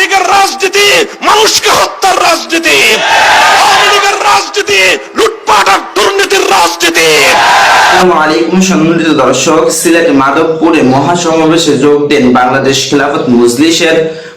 লীগের রাজনীতি, মানুষকে হত্যার রাজনীতি। আওয়ামী লীগের রাজনীতি, লুটপাট আর দুর্নীতির রাজনীতি। সম্মানিত দর্শক, সিলেট মাধবপুরে মহাসমাবেশে যোগ দেন বাংলাদেশ খিলাফত মজলিসের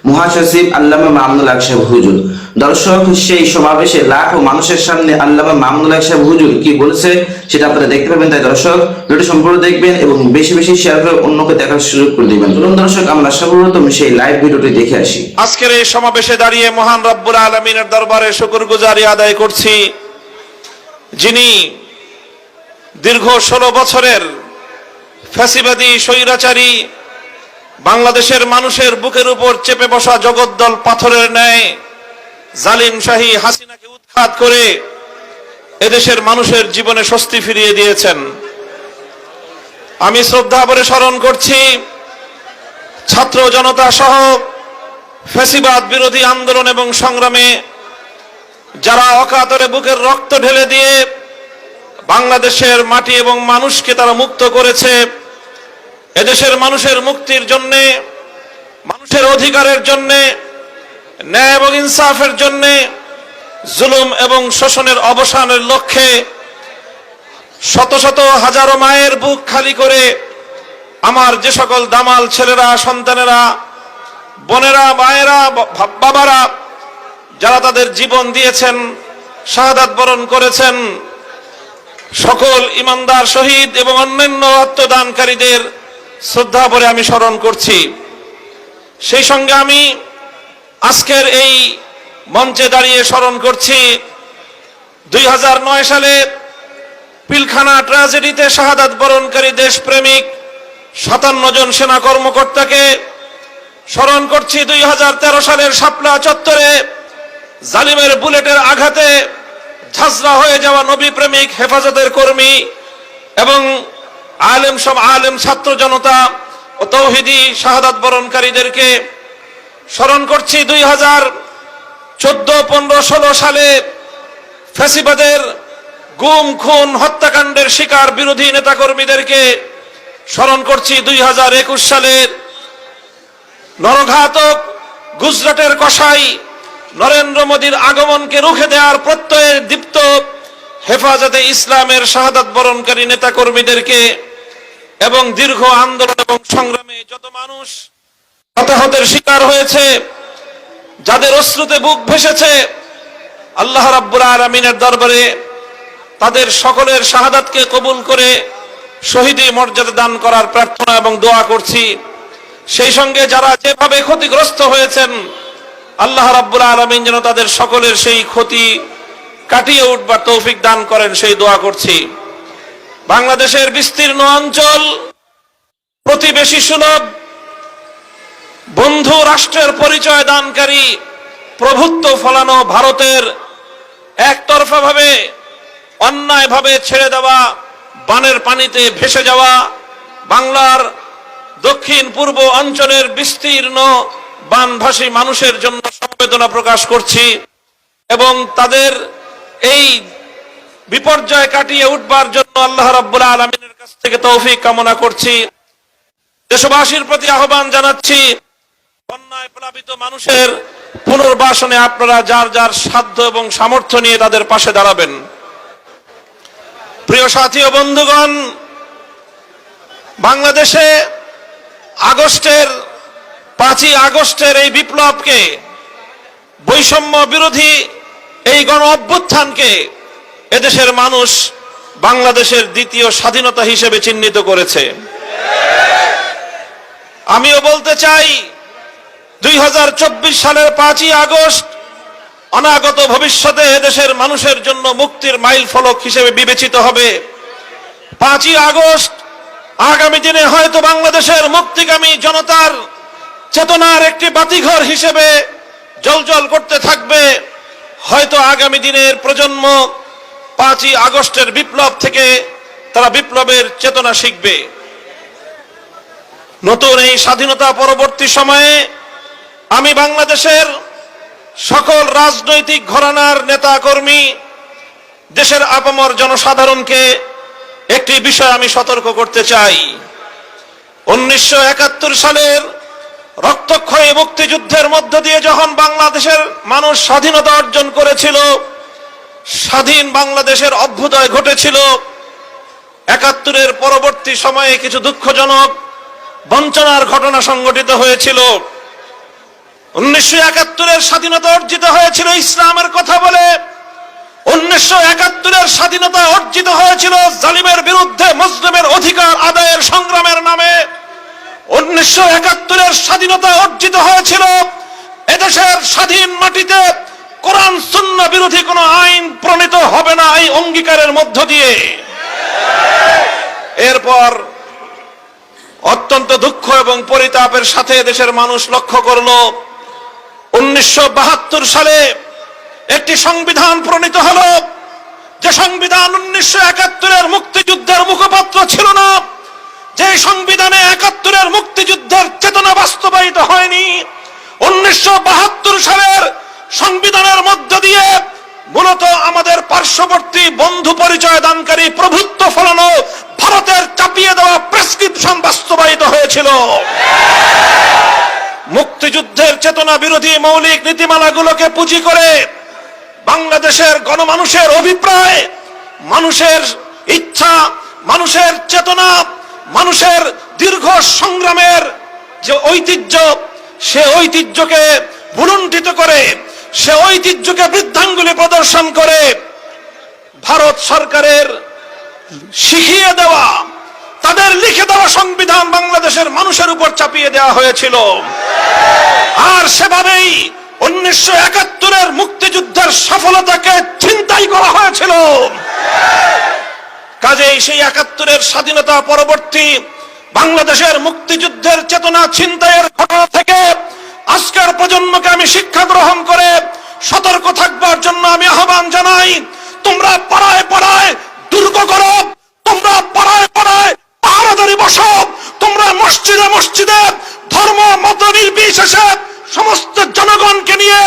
মহাসচিব আল্লামা মামুনুল আকসাব হুজুর। দর্শক, সেই সমাবেশে লাখো মানুষের সামনে আল্লামা মামুনুল সাহেব হুজুর কি বলেছে, সেটা আপনারা দেখতে পাবেন। তাই দর্শক ভিডিও সম্পূর্ণ দেখবেন এবং বেশি বেশি শেয়ার করে অন্যকে দেখার সুযোগ করে দিবেন। চলুন দর্শক, আমরা সর্বপ্রথম সেই লাইভ ভিডিওটি দেখে আসি। আজকের এই সমাবেশে দাঁড়িয়ে মহান রব্বুল আলমিনের দরবারে শুকুর গুজারি আদায় করছি। যিনি দীর্ঘ ষোলো বছরের ফ্যাসিবাদী স্বৈরাচারী, বাংলাদেশের মানুষের বুকের উপর চেপে বসা জগদ্দল পাথরের ন্যায় জালিম শাহী হাসিনাকে উৎখাত করে এদেশের মানুষের জীবনে স্বস্তি ফিরিয়ে দিয়েছেন। আমি শ্রদ্ধা ভরে স্মরণ করছি, ছাত্র জনতা সহ ফ্যাসিবাদ বিরোধী আন্দোলন এবং সংগ্রামে যারা অকাতরে বুকের রক্ত ঢেলে দিয়ে বাংলাদেশের মাটি এবং মানুষকে তারা মুক্ত করেছে, এদেশের মানুষের মুক্তির জন্যে, মানুষের অধিকারের জন্যে ন্যায় এবং ইনসাফের জন্যে জুলুম এবং শোষণের অবসানের লক্ষ্যে শত শত হাজারো মায়ের বুক খালি করে আমার যে সকল দামাল ছেলেরা, সন্তানেরা, বোনেরা, মায়েরা বাবারা, যারা তাদের জীবন দিয়েছেন, শাহাদাত বরণ করেছেন, সকল ইমানদার, শহীদ এবং অন্যান্য আত্মদানকারীদের শ্রদ্ধা ভরে আমি স্মরণ করছি। সেই সঙ্গে আমি আজকের এই মঞ্চে দাঁড়িয়ে স্মরণ করছি, দুই হাজার নয় সালে পিলখানা ট্র্যাজেডিতে শাহাদাত বরণকারী দেশপ্রেমিক সাতান্ন জন সেনা কর্মকর্তাকে স্মরণ করছি, দুই হাজার তেরো সালের শাপলা চত্বরে জালিমের বুলেটের আঘাতে ঝাঁঝরা হয়ে যাওয়া নবী প্রেমিক হেফাজতের কর্মী এবং আলেম সব আলেম ছাত্র জনতা ও তৌহিদি শাহাদাত বরণকারীদেরকে স্মরণ করছি দুই হাজার চোদ্দ, পনেরো, ষোলো সালে ফ্যাসিবাদের গুম, খুন, হত্যাকাণ্ডের শিকার বিরোধী নেতাকর্মীদেরকে স্মরণ করছি দুই হাজার একুশ সালের নরঘাতক গুজরাটের কসাই নরেন্দ্র মোদীর আগমনকে রুখে দেওয়ার প্রত্যয়ে দীপ্ত হেফাজতে ইসলামের শাহাদাত বরণকারী নেতাকর্মীদেরকে এবং দীর্ঘ আন্দোলন এবং সংগ্রামে যত মানুষ হতাহতের শিকার হয়েছে, যাদের অশ্রুতে বুক ভেসেছে, আল্লাহ রাব্বুল আলমিনের দরবারে তাদের সকলের শাহাদাতকে কবুল করে শহীদী মর্যাদা দান করার প্রার্থনা এবং দোয়া করছি। সেই সঙ্গে যারা যেভাবে ক্ষতিগ্রস্ত হয়েছেন, আল্লাহ রাব্বুল আলমিন যেন তাদের সকলের সেই ক্ষতি কাটিয়ে উঠবার তৌফিক দান করেন, সেই দোয়া করছি। বাংলাদেশের বিস্তীর্ণ অঞ্চল, প্রতিবেশী সুলভ বন্ধু রাষ্ট্রের পরিচয় দানকারী প্রভুত্ব ফলানো ভারতের একতরফা ভাবে অন্যায় ভাবে ছেড়ে দেওয়া, বানের পানিতে ভেসে যাওয়া, বাংলার দক্ষিণ পূর্ব অঞ্চলের বিস্তীর্ণ বানভাসী মানুষের জন্য সংবেদনা প্রকাশ করছি এবং তাদের এই বিপর্যয় কাটিয়ে উঠবার জন্য আল্লাহ রাব্বুল আলমিনের কাছ থেকে তৌফিক কামনা করছি। দেশবাসীর প্রতি আহ্বান জানাচ্ছি বন্যায় প্লাবিত মানুষের পুনর্বাসনে আপনারা যার যার সাধ্য এবং সামর্থ্য নিয়ে তাদের পাশে দাঁড়াবেন। প্রিয় সাথী ও বন্ধুগণ, বাংলাদেশে আগস্টের পাঁচই আগস্টের এই বিপ্লবকে, বৈষম্য বিরোধী এই গণ অভ্যুত্থানকে এদেশের মানুষ বাংলাদেশের দ্বিতীয় স্বাধীনতা হিসেবে চিহ্নিত করেছে। আমিও বলতে চাই দুই হাজার চব্বিশ সালের পাঁচই আগস্ট অনাগত ভবিষ্যতে দেশের মানুষের জন্য মুক্তির মাইল ফলক হিসেবে বিবেচিত হবে। পাঁচই আগস্ট, আগামী দিনে হয়তো বাংলাদেশের মুক্তিগামী জনতার চেতনার একটি বাতিঘর হিসেবে জলজল করতে থাকবে। হয়তো আগামী দিনের প্রজন্ম পাঁচই আগস্টের বিপ্লব থেকে তারা বিপ্লবের চেতনা শিখবে। নতুন এই স্বাধীনতা পরবর্তী সময়ে আমি বাংলাদেশের সকল রাজনৈতিক ঘরানার নেতা কর্মী দেশের আপামর জনসাধারণকে একটি বিষয় আমি সতর্ক করতে চাই। উনিশশো একাত্তর সালের রক্তক্ষয়ী মুক্তিযুদ্ধের মধ্য দিয়ে যখন বাংলাদেশের মানুষ স্বাধীনতা অর্জন করেছিল, স্বাধীন বাংলাদেশের অভ্যুদয় ঘটেছিল, একাত্তরের পরবর্তী সময়ে কিছু দুঃখজনক বঞ্চনার ঘটনা সংঘটিত হয়েছিল। উনিশশো একাত্তরের স্বাধীনতা অর্জিত হয়েছিল ইসলামের কথা বলে। উনিশশো একাত্তরের স্বাধীনতা অর্জিত হয়েছিল জালিমের বিরুদ্ধে মুসলিমের অধিকার আদায়ের সংগ্রামের নামে। উনিশশো একাত্তরের স্বাধীনতা অর্জিত হয়েছিল এদেশের স্বাধীন মাটিতে। কোরআন শূন্য বিরোধী কোনো আইন প্রণীত হবে না এই অঙ্গীকারের মধ্য দিয়ে। এরপর অত্যন্ত দুঃখ এবং পরিতাপের সাথে দেশের মানুষ লক্ষ্য করল উনিশশো বাহাত্তর সালে একটি সংবিধান প্রণীত হলো, যে সংবিধান উনিশশো একাত্তরের মুক্তিযুদ্ধের মুখপাত্র ছিল না যে সংবিধানে একাত্তরের মুক্তিযুদ্ধের চেতনা বাস্তবায়িত হয়নি, উনিশশো বাহাত্তর সালের সংবিধানের মধ্য দিয়ে মূলত আমাদের পার্শ্ববর্তী বন্ধু পরিচয় দানকারী প্রভুত্ব ফলানো ভারতের চাপিয়ে দেওয়া প্রেসক্রিপশন বাস্তবায়িত হয়েছিল। মুক্তিযুদ্ধের চেতনা বিরোধী মৌলিক নীতিমালাগুলোকে পুঁজি করে বাংলাদেশের গণমানুষের অভিপ্রায়, মানুষের ইচ্ছা, মানুষের চেতনা, মানুষের দীর্ঘ সংগ্রামের যে ঐতিহ্য, সে ঐতিহ্যকে ভুলুণ্ঠিত করে, সে ঐতিহ্যকে বৃদ্ধাঙ্গুলি প্রদর্শন করে ভারত সরকারের শিখিয়ে দেওয়া তাদের লিখে দেওয়া সংবিধান বাংলাদেশের মানুষের উপর চাপিয়ে দেওয়া হয়েছিল। আর সেভাবেই উনিশশো একাত্তরের মুক্তিযুদ্ধের সফলতাকে চিন্তাই করা হয়েছিল। কাজেই সেই একাত্তরের স্বাধীনতা পরবর্তী বাংলাদেশের মুক্তিযুদ্ধের চেতনা ছিনতাইয়ের ঘটনা থেকে আজকের প্রজন্মকে আমি শিক্ষা গ্রহণ করে সতর্ক থাকবার জন্য আমি আহ্বান জানাই, তোমরা পাড়ায় পাড়ায় দুর্গ করো তোমরা পাড়ায় পাড়ায় পাহারাদারি বসো তোমরা মসজিদে মসজিদে ধর্ম, মত নির্বিশেষে সমস্ত জনগণকে নিয়ে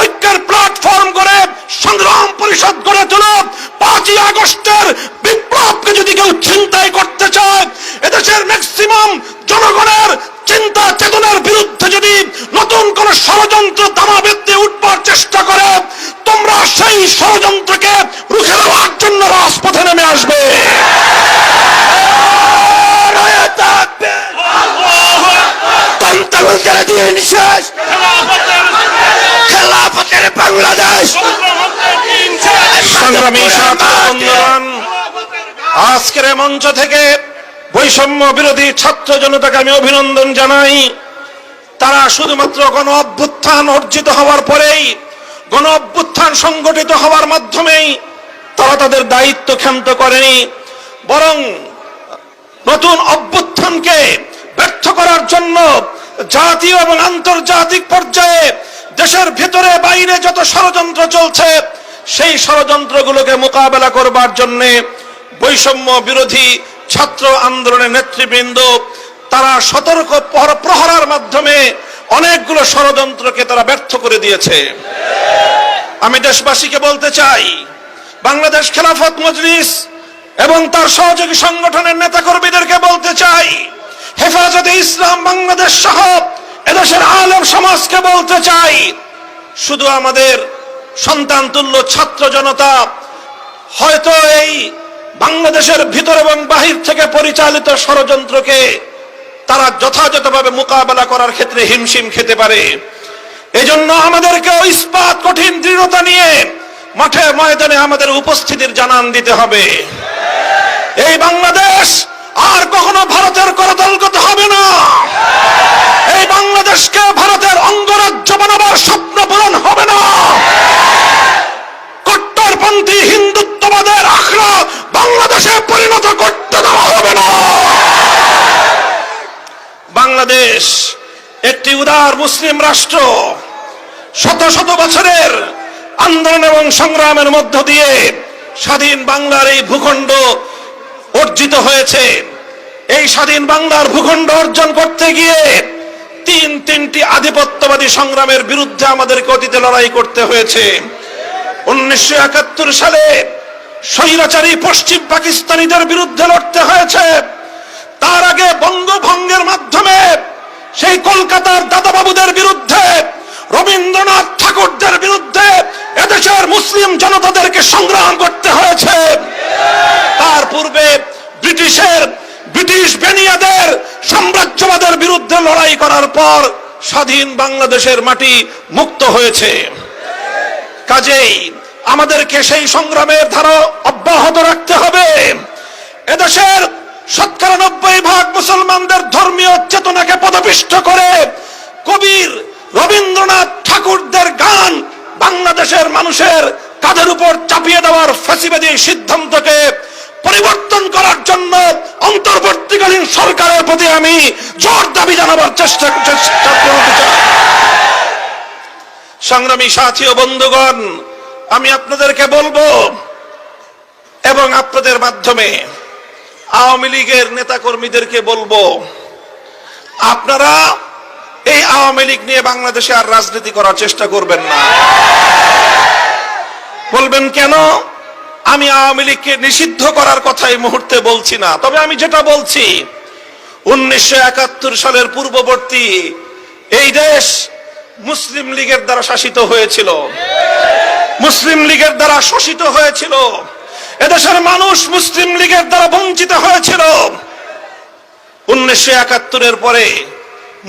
ঐক্যের প্ল্যাটফর্ম করে সংগ্রাম পরিষদ গড়ে তোলো পাঁচই আগস্টের বিপ্লবকে যদি কেউ চিন্তাই করতে চায়, এদেশের ম্যাক্সিমাম জনগণের চিন্তা চেতনার বিরুদ্ধে যদি নতুন কোন ষড়যন্ত্র দামাবেদ উঠবার চেষ্টা করে, তোমরা সেই ষড়যন্ত্রকে রুখে দেওয়ার জন্য রাজপথে নেমে আসবে। নারায়ে দিন শেষ খেলাফতের বাংলাদেশ। সংগ্রামী আজকের মঞ্চ থেকে বৈষম্য বিরোধী ছাত্র জনতাকে আমি অভিনন্দন জানাই। তারা শুধুমাত্র গণ অভ্যুত্থান অর্জিত হওয়ার পরেই গণ অভ্যুত্থান সংগঠিত হওয়ার মাধ্যমেই তারা তাদের দায়িত্ব ক্ষান্ত করেনি। বরং নতুন অভ্যুত্থানকে ব্যর্থ করার জন্য জাতীয় এবং আন্তর্জাতিক পর্যায়ে দেশের ভেতরে বাইরে যত ষড়যন্ত্র চলছে, সেই ষড়যন্ত্রগুলোকে মোকাবেলা করবার জন্য বৈষম্য বিরোধী ছাত্র আন্দোলনের নেতৃবৃন্দ, তারা সতর্ক প্রহরার মাধ্যমে অনেকগুলো ষড়যন্ত্রকে তারা ব্যর্থ করে দিয়েছে। আমি দেশবাসীকে বলতে চাই, বাংলাদেশ খেলাফত মজলিস এবং তার সহযোগী সংগঠনের নেতাকর্মীদেরকে বলতে চাই হেফাজতে ইসলাম বাংলাদেশ সহ এদেশের আলেম সমাজকে বলতে চাই, শুধু আমাদের সন্তান তুল্য ছাত্র জনতা হয়তো এই বাংলাদেশের ভিতর এবং বাহির থেকে পরিচালিত ষড়যন্ত্রকে তারা যথাযথভাবে মোকাবেলা করার ক্ষেত্রে হিমশিম খেতে পারে। এজন্য আমাদেরকে ইস্পাত, কঠিন দৃঢ়তা নিয়ে মাঠে ময়দানে আমাদের উপস্থিতির জানান দিতে হবে। এই বাংলাদেশ আর কখনো ভারতের করদলগত হবে না। এই বাংলাদেশকে ভারতের অঙ্গরাজ্য বানাবার স্বপ্ন পূরণ হবে না। কট্টরপন্থী হিন্দুত্ববাদের আখড়া বাংলাদেশে পরিণত করতে দেওয়া হবে না। বাংলাদেশ একটি উদার মুসলিম রাষ্ট্র। শত শত বছরের আন্দোলন এবং সংগ্রামের মধ্য দিয়ে স্বাধীন বাংলার এই ভূখণ্ড অর্জিত হয়েছে। এই স্বাধীন বাংলার ভূখণ্ড অর্জন করতে গিয়ে তিন তিনটি আধিপত্যবাদী সংগ্রামের বিরুদ্ধে আমাদেরকে অতীতে লড়াই করতে হয়েছে। উনিশশো একাত্তর সালে স্বৈরাচারী পশ্চিম পাকিস্তানিদের বিরুদ্ধে লড়তে হয়েছে। তার আগে বঙ্গভঙ্গের মাধ্যমে সেই কলকাতার দাদাবাবুদের বিরুদ্ধে রবীন্দ্রনাথ ঠাকুরদের বিরুদ্ধে এদেশের মুসলিম জনতাদেরকে সংগ্রাম করতে হয়েছে। তার পূর্বে ব্রিটিশের, ব্রিটিশ বেনিয়াদের সাম্রাজ্যবাদের বিরুদ্ধে লড়াই করার পর স্বাধীন বাংলাদেশের মাটি মুক্ত হয়েছে। কাজেই আমাদেরকে সেই সংগ্রামের ধারা অব্যাহত রাখতে হবে। এদেশের শতকরা নব্বই ভাগ মুসলমানদের ধর্মীয় চেতনাকে পদপিষ্ট করে কবির রবীন্দ্রনাথ ঠাকুরদের গান বাংলাদেশের মানুষের কাঁধের উপর চাপিয়ে দেওয়ার ফ্যাসিবাদী সিদ্ধান্তকে পরিবর্তন করার জন্য অন্তর্বর্তীকালীন সরকারের প্রতি আমি জোর দাবি জানাবার চেষ্টা সংগ্রামী সাথী ও বন্ধুগণ, আমি আপনাদেরকে বলব এবং আপনাদের মাধ্যমে আওয়ামী লীগের নেতাকর্মীদেরকে বলব, আপনারা এই আওয়ামী লীগ নিয়ে বাংলাদেশে আর রাজনীতি করার চেষ্টা করবেন না। বলবেন কেন? আমি আওয়ামী লীগকে নিষিদ্ধ করার কথা এই মুহূর্তে বলছি না। তবে আমি যেটা বলছি, উনিশশো একাত্তর সালের পূর্ববর্তী এই দেশ মুসলিম লীগের দ্বারা শাসিত হয়েছিল। মুসলিম লীগের দ্বারা শোষিত হয়েছিল। এদেশের মানুষ মুসলিম লীগের দ্বারা বঞ্চিত হয়েছিল। উনিশশো একাত্তরের পরে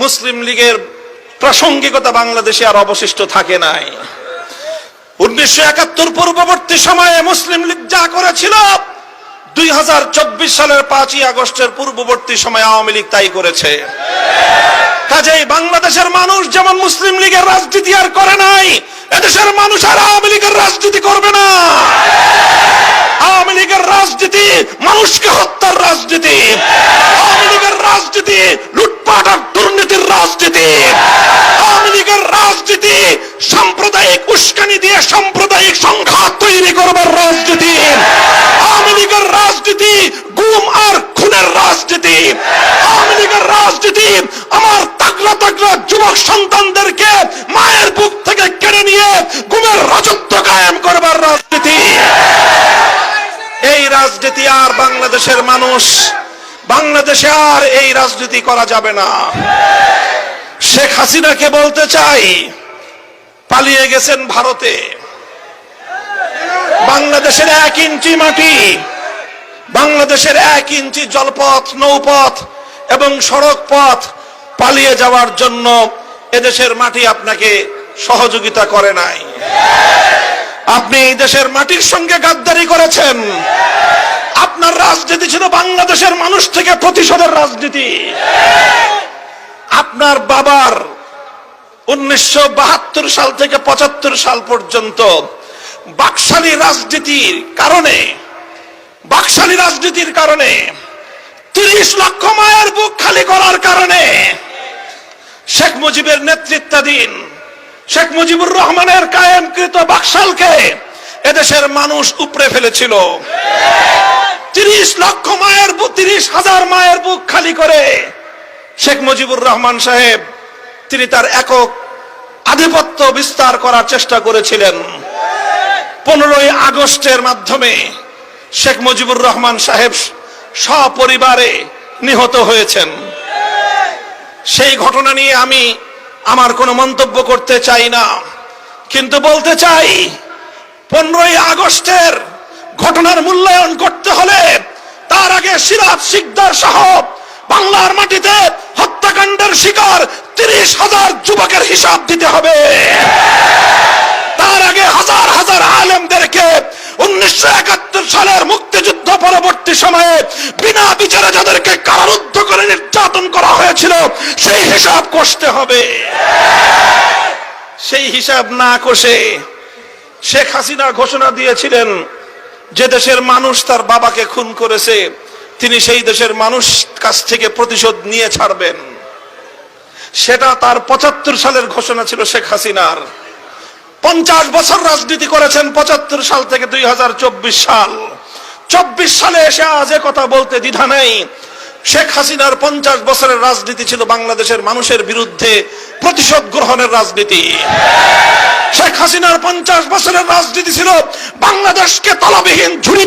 মুসলিম লীগের প্রাসঙ্গিকতা বাংলাদেশে আর অবশিষ্ট থাকে নাই। উনিশশো একাত্তর পূর্ববর্তী সময়ে মুসলিম লীগ যা করেছিল, দুই হাজার চব্বিশ সালের পাঁচই আগস্টের পূর্ববর্তী সময় আওয়ামী লীগ তাই করেছে। কাজেই বাংলাদেশের মানুষ যেমন মুসলিম লীগের রাজনীতি আর করে নাই, এদেশের মানুষ আর আওয়ামী লীগের রাজনীতি করবে না। আওয়ামী লীগের রাজনীতি, মানুষকে হত্যার রাজনীতি। আওয়ামী লীগের রাজনীতি, লুটপাট আর দুর্নীতির রাজনীতি। আওয়ামী লীগের রাজনীতি, সাম্প্রদায়িক উস্কানি দিয়ে সাম্প্রদায়িক সংঘাত তৈরি করবার রাজনীতি। আওয়ামী লীগের রাজনীতি, গুম আর খুনের রাজনীতি। আওয়ামী লীগের রাজনীতি, আমার তাগলা তাগলা যুবক সন্তানদেরকে মায়ের বুক থেকে কেড়ে নিয়ে গুমের রাজত্ব কায়েম করবার রাজনীতি। রাজনীতি আর বাংলাদেশের মানুষ, বাংলাদেশে আর এই রাজনীতি করা যাবে না। শেখ হাসিনাকে বলতে চাই, পালিয়ে গেছেন ভারতে। বাংলাদেশের এক ইঞ্চি মাটি, বাংলাদেশের এক ইঞ্চি জলপথ, নৌপথ এবং সড়ক পথ পালিয়ে যাওয়ার জন্য এদেশের মাটি আপনাকে সহযোগিতা করে নাই। আপনি এই দেশের মাটির সঙ্গে গাদ্দারি করেছেন। আপনার রাজনীতি ছিল বাংলাদেশের মানুষ থেকে প্রতিশোধের রাজনীতি। আপনার বাবার উনিশশো বাহাত্তর সাল থেকে পঁচাত্তর সাল পর্যন্ত বাকশালী রাজনীতির কারণে, বাকশালী রাজনীতির কারণে তিরিশ লক্ষ মায়ের বুক খালি করার কারণে শেখ মুজিবের নেতৃত্বাধীন শেখ মুজিবুর রহমানের কায়েমকৃত বাকশালকে এদেশের মানুষ উপড়ে ফেলেছিল। তিরিশ লক্ষ মায়ের বুক, তিরিশ হাজার মায়ের বুক খালি করে শেখ মুজিবুর রহমান সাহেব তিনি তার একক আধিপত্য বিস্তার করার চেষ্টা করেছিলেন। পনেরোই আগস্টের মাধ্যমে শেখ মুজিবুর রহমান সাহেব সপরিবারে নিহত হয়েছেন। সেই ঘটনা নিয়ে আমি আমার কোনো মন্তব্য করতে চাই না। কিন্তু বলতে চাই, পনেরোই আগস্টের ঘটনার মূল্যায়ন করতে হলে তার আগে সিরাজ শিকদার সহ বাংলার মাটিতে হত্যাকাণ্ডের শিকার তিরিশ হাজার যুবকের হিসাব দিতে হবে। তার আগে হাজার হাজার আলেমদেরকে উনিশশো একাত্তর সালের মুক্তিযুদ্ধ পরবর্তী সময়ে বিনা বিচারে যাদেরকে কারারুদ্ধ করে নির্যাতন করা হয়েছিল, সেই হিসাব কষতে হবে। সেই হিসাব না কষে শেখ হাসিনা ঘোষণা দিয়েছিলেন যে দেশের মানুষ তার বাবাকে খুন করেছে, তিনি সেই দেশের মানুষ কাছ থেকে প্রতিশোধ নিয়ে ছাড়বেন। সেটা তার পঁচাত্তর সালের ঘোষণা ছিল শেখ হাসিনার। পঞ্চাশ বছর রাজনীতি করেছেন পঁচাত্তর সাল থেকে দুই সাল। চব্বিশ সালে এসে আজ কথা বলতে দ্বিধা নেই। শেখ হাসিনার পঞ্চাশ বছরের রাজনীতি ছিল বাংলাদেশের মানুষের বিরুদ্ধে প্রতিশোধ গ্রহণের রাজনীতি। শেখ হাসিনার পঞ্চাশ বছরের রাজনীতি ছিল বাংলাদেশকে তলবিহীন ঝুড়ি